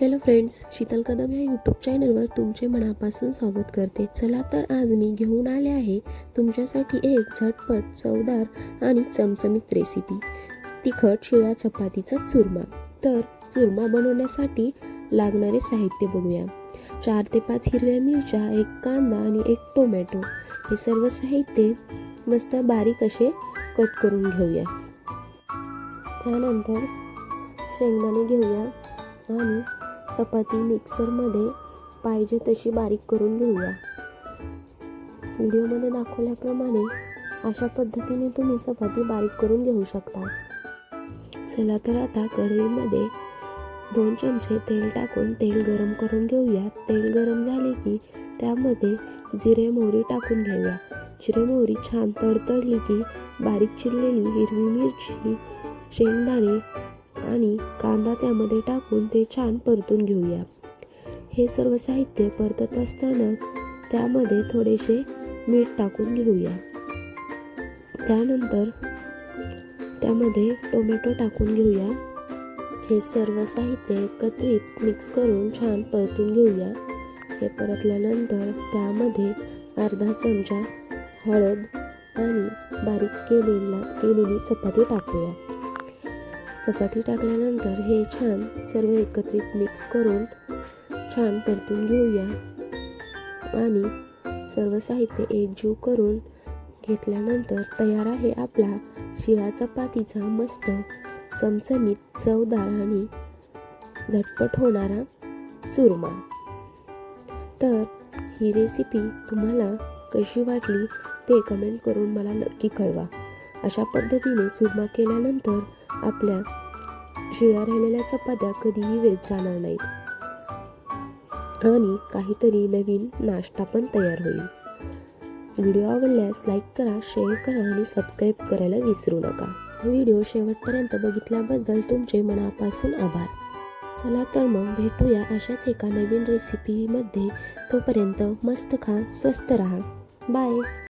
Hello friends Sheetal Kadam या YouTube चॅनलवर तुमचे मनापासून स्वागत करते. चला तर आज मी घेऊन आले आहे तुमच्यासाठी एक झटपट चवदार आणि चमचमीत रेसिपी तिखट शिळ्या चपातीचा चुरमा. तर चुरमा बनवण्यासाठी लागणारे साहित्य बघूया. चार ते पाच हिरव्या मिरच्या एक कांदा आणि एक टोमॅटो हे सर्व साहित्य मस्त बारीक असे कट करून घेऊया. त्यानंतर शेंगदाणे घेऊया आणि चपाती मिक्सरमध्ये पाहिजे तशी बारीक करून घेऊया. व्हिडिओमध्ये दाखवल्याप्रमाणे अशा पद्धतीने तुम्ही चपाती बारीक करून घेऊ शकता. चला तर आता कढईमध्ये दोन चमचे तेल टाकून तेल गरम करून घेऊया. तेल गरम झाले की त्यामध्ये जिरे मोहरी टाकून घेऊया. जिरे मोहरी छान तडतडली की बारीक चिरलेली हिरवी मिरची शेंगदाणे आणि कांदा त्यामध्ये टाकून ते छान परतून घेऊया. हे सर्व साहित्य परतत असतानाच त्यामध्ये थोडेसे मीठ टाकून घेऊया. त्यानंतर त्यामध्ये टोमॅटो टाकून घेऊया. हे सर्व साहित्य एकत्रित मिक्स करून छान परतून घेऊया. हे परतल्यानंतर त्यामध्ये अर्धा चमचा हळद आणि बारीक केलेला केलेली चपाती टाकूया. चपाती टाकल्यानंतर हे छान सर्व एकत्रित मिक्स करून छान परतून घेऊया. आणि सर्व साहित्य एकजीव करून घेतल्यानंतर तयार आहे आपला शिळा चपातीचा मस्त चमचमीत चवदार आणि झटपट होणारा चुरमा. तर ही रेसिपी तुम्हाला कशी वाटली ते कमेंट करून मला नक्की कळवा. अशा पद्धतीने चुरमा केल्यानंतर आपल्या शिळ्या राहिलेल्या चपात्या कधीही वेच जाणार नाहीत. आणि काहीतरी नवीन नाश्ता पण तयार होईल. व्हिडिओ आवडल्यास लाईक करा शेअर करा आणि सबस्क्राईब करायला विसरू नका. हा व्हिडिओ शेवटपर्यंत बघितल्याबद्दल तुमचे मनापासून आभार. चला तर मग भेटूया अशाच एका नवीन रेसिपीमध्ये तोपर्यंत मस्त खा स्वस्त राहा. बाय